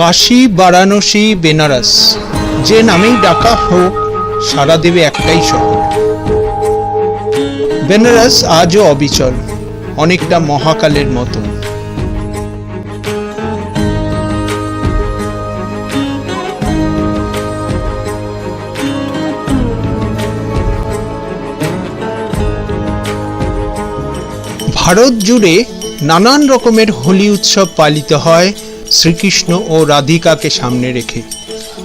কাশী, বারাণসী, বেনারস। যে নামেই ডাকা হোক, সারা দেবে একটাই শহর বেনারস আজও অবিচল, অনেকটা মহাকালের মতো। ভারত জুড়ে নানান রকমের হোলি উৎসব পালিত হয়। শ্রীকৃষ্ণ ও রাধিকাকে সামনে রেখে।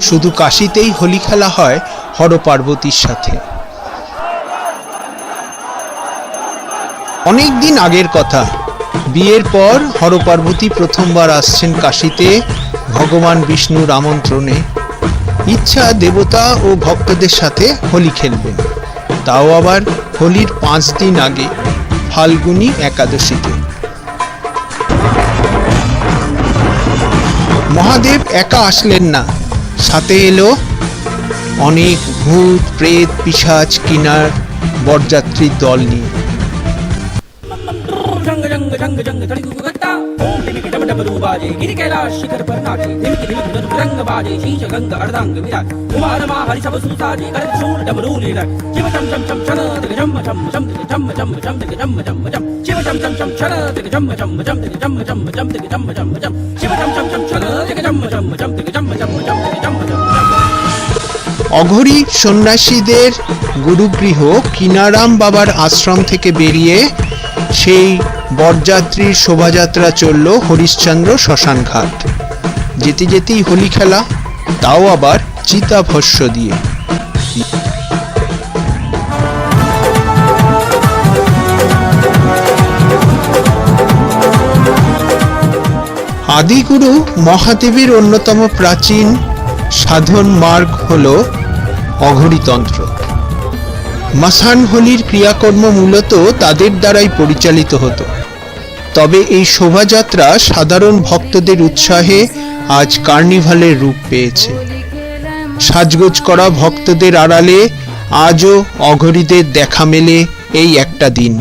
শুধু কাশিতেই হোলি খেলা হয় হর পার্বতীর সাথে। অনেক দিন আগের কথা। বিয়ের পর হর পার্বতী প্রথমবার আসছেন কাশীতে ভগবান বিষ্ণুর আমন্ত্রণে। ইচ্ছা, দেবতা ও ভক্তদের সাথে হোলি খেলবেন। তাও আবার হোলির পাঁচ দিন আগে, ফাল্গুনি একাদশীতে। মহাদেব একা আসলেন না। সাথে এলো অনেক ভূত প্রেত পিসাজ কিনার বরযাত্রীর দল নিয়ে। टिमिक डम डम बाजे गिर कैलाश शिखर पर नाचे धिमिक धिमिक धनु रंग बाजे शीश गंग अर्धांग विराज कुमार मा हरि सब सुसाजे कर शूर डमरू लीला शिव चम चम चम छन तिग जम चम चम तिग जम चम चम तिग जम जम जम शिव चम चम चम छन तिग जम चम चम तिग जम चम चम तिग जम जम जम शिव चम चम चम छन तिग जम चम चम तिग जम चम चम तिग जम जम जम অঘরী সন্ন্যাসীদের গুরুগৃহ কিনারাম বাবার আশ্রম থেকে বেরিয়ে সেই বরযাত্রীর শোভাযাত্রা চলল হরিশ্চন্দ্র শ্মশানঘাট। যেতে যেতেই হোলি খেলা, তাও আবার চিতাভস্য দিয়ে। আদিগুরু মহাদেবের অন্যতম প্রাচীন সাধন মার্গ হল অঘরীতন্ত্র। মাসান হোলির ক্রিয়াকর্ম মূলত তাদের দ্বারাই পরিচালিত হতো। তবে এই শোভাযাত্রা সাধারণ ভক্তদের উৎসাহে আজ কার্নিভালের রূপ পেয়েছে। সাজগোজ করা ভক্তদের আড়ালে আজও অঘরীদের দেখা মেলে এই একটা দিন।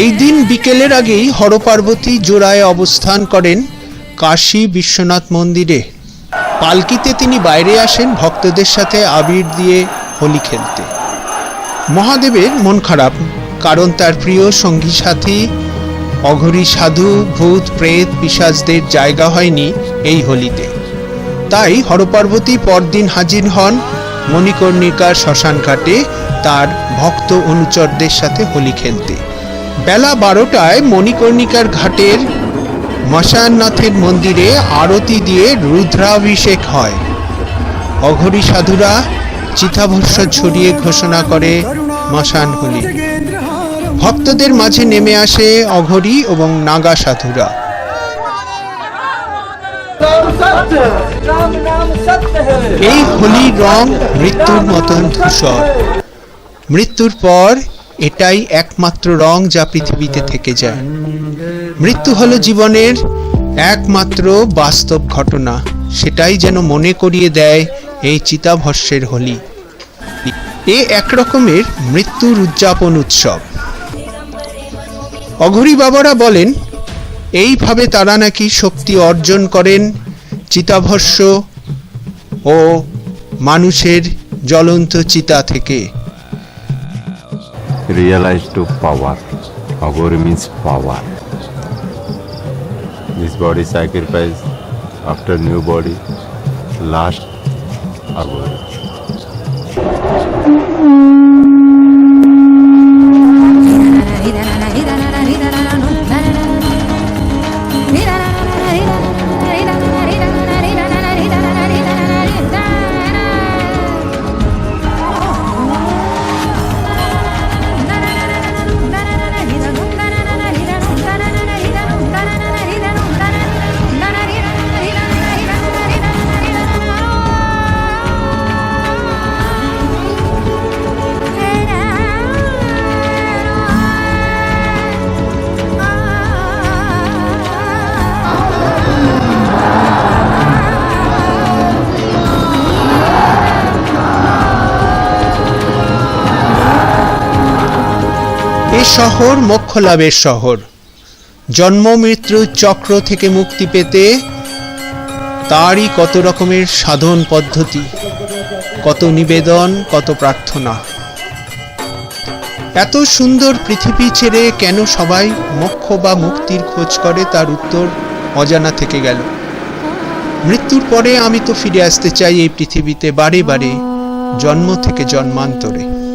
এই দিন বিকেলের আগেই হরপার্বতী জোড়ায় অবস্থান করেন কাশী বিশ্বনাথ মন্দিরে। পালকিতে তিনি বাইরে আসেন ভক্তদের সাথে আবির দিয়ে হোলি খেলতে। মহাদেবের মন খারাপ, কারণ তার প্রিয় সঙ্গী সাথী, অঘরী সাধু, ভূত, প্রেত, পিসাজদের জায়গা হয়নি এই হোলিতে। তাই হরপার্বতী পরদিন হাজির হন মণিকর্ণিকার শ্মশান ঘাটে তার ভক্ত অনুচরদের সাথে হোলি খেলতে। বেলা বারোটায় মণিকর্ণিকার ঘাটের মশায়ননাথের মন্দিরে আরতি দিয়ে রুদ্রাভিষেক হয়। অঘরী সাধুরা চিতাভস্য ছড়িয়ে ঘোষণা করে মশান হোলি ভক্তদের মাঝে নেমে আসে অঘরী এবং নাগা সাধুরা। এই হোলির রং মৃত্যুর মতন ধূসর। মৃত্যুর পর এটাই একমাত্র রং যা পৃথিবীতে থেকে যায়। মৃত্যু হলো জীবনের একমাত্র বাস্তব ঘটনা। সেটাই যেন মনে করিয়ে দেয় এই চিতাভস্যের হোলি। এ এক রকমের মৃত্যুর উদযাপন উৎসব। অঘরী বাবারা বলেন, এইভাবে তারা নাকি শক্তি অর্জন করেন চিতাভস্য ও মানুষের জ্বলন্ত চিতা থেকে। Realize to power. Agori means power. This body sacrifice after new body, last Agori. শহর মোক্ষ লাভের শহর। জন্ম, মৃত্যু, চক্র থেকে মুক্তি পেতে তারই কত রকমের সাধন পদ্ধতি, কত নিবেদন, কত প্রার্থনা। এত সুন্দর পৃথিবী ছেড়ে কেন সবাই মোক্ষ বা মুক্তির খোঁজ করে, তার উত্তর অজানা থেকে গেল। মৃত্যুর পরে আমি তো ফিরে আসতে চাই এই পৃথিবীতে বারে বারে, জন্ম থেকে জন্মান্তরে।